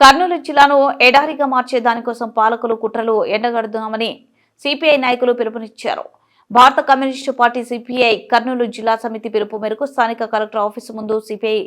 కర్నూలు జిల్లాను ఎడారిగా మార్చే దానికోసం పాలకులు కుట్రలు ఎండగడుదామని సిపిఐ నాయకులు పిలుపునిచ్చారు. భారత కమ్యూనిస్టు పార్టీ సిపిఐ కర్నూలు జిల్లా సమితి పిలుపు మేరకు స్థానిక కలెక్టర్ ఆఫీసు ముందు సిపిఐ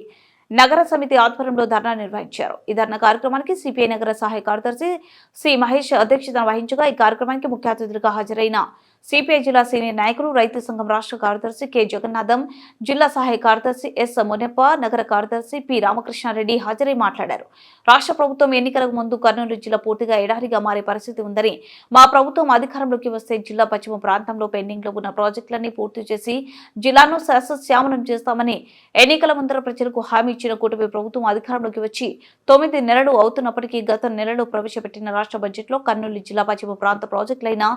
నగర సమితి ఆధ్వర్యంలో ధర్నా నిర్వహించారు. ఈ ధర్నా కార్యక్రమానికి సిపిఐ నగర సహాయ కార్యదర్శి సి మహేష్ అధ్యక్షతన వహించగా ఈ కార్యక్రమానికి ముఖ్య అతిథులుగా హాజరైన సిపిఐ జిల్లా సీనియర్ నాయకులు రైతు సంఘం రాష్ట్ర కార్యదర్శి కె. జగన్నాథం జిల్లా సహాయ కార్యదర్శి ఎస్. మునప్ప నగర కార్యదర్శి పి. రామకృష్ణారెడ్డి హాజరై మాట్లాడారు. రాష్ట్ర ప్రభుత్వం ఎన్నికలకు ముందు కర్నూలు జిల్లా పూర్తిగా ఎడారిగా మారే పరిస్థితి ఉందని మా ప్రభుత్వం అధికారంలోకి వస్తే జిల్లా పశ్చిమ ప్రాంతంలో పెండింగ్లో ఉన్న ప్రాజెక్టులన్నీ పూర్తి చేసి జిల్లాను సస్యశ్యామలం చేస్తామని ఎన్నికల ముందర ప్రజలకు హామీ ఇచ్చిన కూటమి ప్రభుత్వం అధికారంలోకి వచ్చి తొమ్మిది నెలలు అవుతున్నప్పటికీ గత నెలలో ప్రవేశపెట్టిన రాష్ట్ర బడ్జెట్లో కర్నూలు జిల్లా పశ్చిమ ప్రాంత ప్రాజెక్టులైన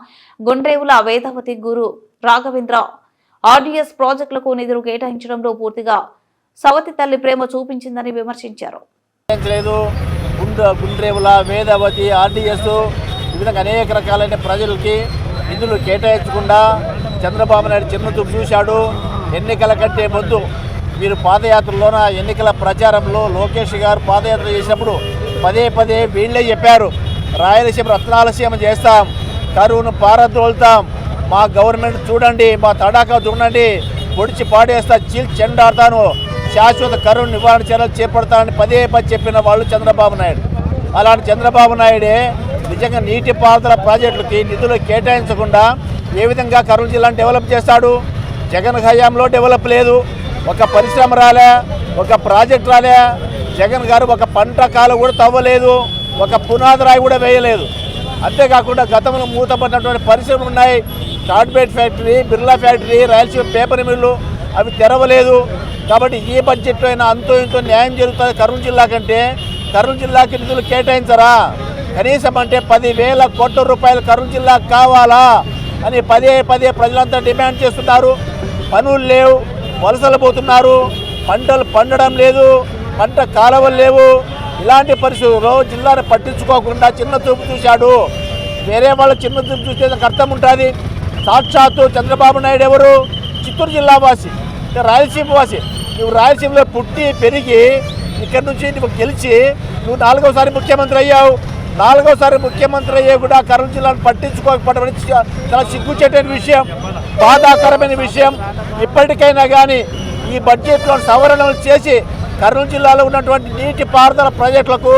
గుండ్రేవుల వేదావతి గురు రాఘవేంద్ర ఆర్డీఎస్ ప్రాజెక్టులకు నిధులు కేటాయించడంలో పూర్తిగా సవతి తల్లి ప్రేమ చూపించిందని విమర్శించారు. లేదు గుండ్రేవుల వేదవతి ఆర్డీఎస్ ఈ విధంగా అనేక రకాలైన ప్రజలకి నిధులు కేటాయించకుండా చంద్రబాబు నాయుడు చిన్న చూపు చూశాడు. ఎన్నికల కంటే ముందు మీరు పాదయాత్రలోన ఎన్నికల ప్రచారంలో లోకేష్ గారు పాదయాత్ర చేసినప్పుడు పదే పదే వీళ్ళే చెప్పారు రాయలసీమ రత్నాలసీమ చేస్తాం కరువును పారద్రోలుతాం మా గవర్నమెంట్ చూడండి మా తడాకా చూడండి పొడిచి పాడేస్తా చీల్ చెండాడతాను శాశ్వత కరువు నివారణ చర్యలు చేపడతానని పదే పది చెప్పిన వాళ్ళు చంద్రబాబు నాయుడు. అలాంటి చంద్రబాబు నాయుడే నిజంగా నీటిపారుదల ప్రాజెక్టులకి నిధులు కేటాయించకుండా ఏ విధంగా కర్నూలు జిల్లాను డెవలప్ చేస్తాడు? జగన్ హయాంలో డెవలప్ లేదు. ఒక పరిశ్రమ రాలే ఒక ప్రాజెక్ట్ రాలే. జగన్ గారు ఒక పంట కాలం కూడా తవ్వలేదు ఒక పునాది రాయి కూడా వేయలేదు. అంతేకాకుండా గతంలో మూతపడినటువంటి పరిశ్రమలు ఉన్నాయి. Carbide factory Birla factory Rayalaseema paper mill అవి తెరవలేదు. కాబట్టి ఈ బడ్జెట్లో అయినా అంతో ఇంతో న్యాయం జరుగుతుంది కర్నూలు జిల్లా కంటే. కర్నూలు జిల్లాకి నిధులు కేటాయించరా? కనీసం అంటే పదివేల కోట్ల రూపాయలు కర్నూలు జిల్లాకు కావాలా? అని పదే పదే ప్రజలంతా డిమాండ్ చేస్తున్నారు. పనులు లేవు వలసలు పోతున్నారు. పంటలు పండడం లేదు పంట కాలువలు లేవు. ఇలాంటి పరిస్థితుల్లో జిల్లాను పట్టించుకోకుండా చిన్న చూపు చూశాడు. వేరే వాళ్ళ చిన్న చూపు చూస్తే అర్థం ఉంటుంది. సాక్షాత్తు చంద్రబాబు నాయుడు ఎవరు? చిత్తూరు జిల్లా వాసి. రాయలసీమ వాసి. నువ్వు రాయలసీమలో పుట్టి పెరిగి ఇక్కడి నుంచి నువ్వు గెలిచి నువ్వు నాలుగోసారి ముఖ్యమంత్రి అయ్యావు. నాలుగోసారి ముఖ్యమంత్రి అయ్యే కూడా కర్నూలు జిల్లాను పట్టించుకోకపోవడం చాలా సిగ్గుచేటైన విషయం. బాధాకరమైన విషయం. ఇప్పటికైనా కానీ ఈ బడ్జెట్లో సవరణలు చేసి కర్నూలు జిల్లాలో ఉన్నటువంటి నీటి పారుదల ప్రాజెక్టులకు